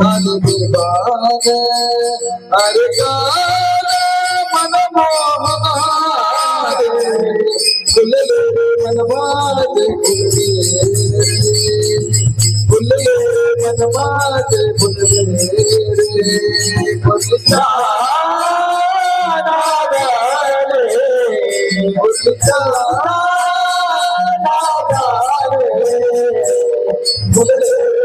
நடுபாக அருகால மனமானது புல்லையே மனமானது புல்லையே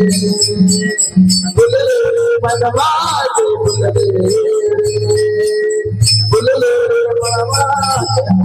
Thank you.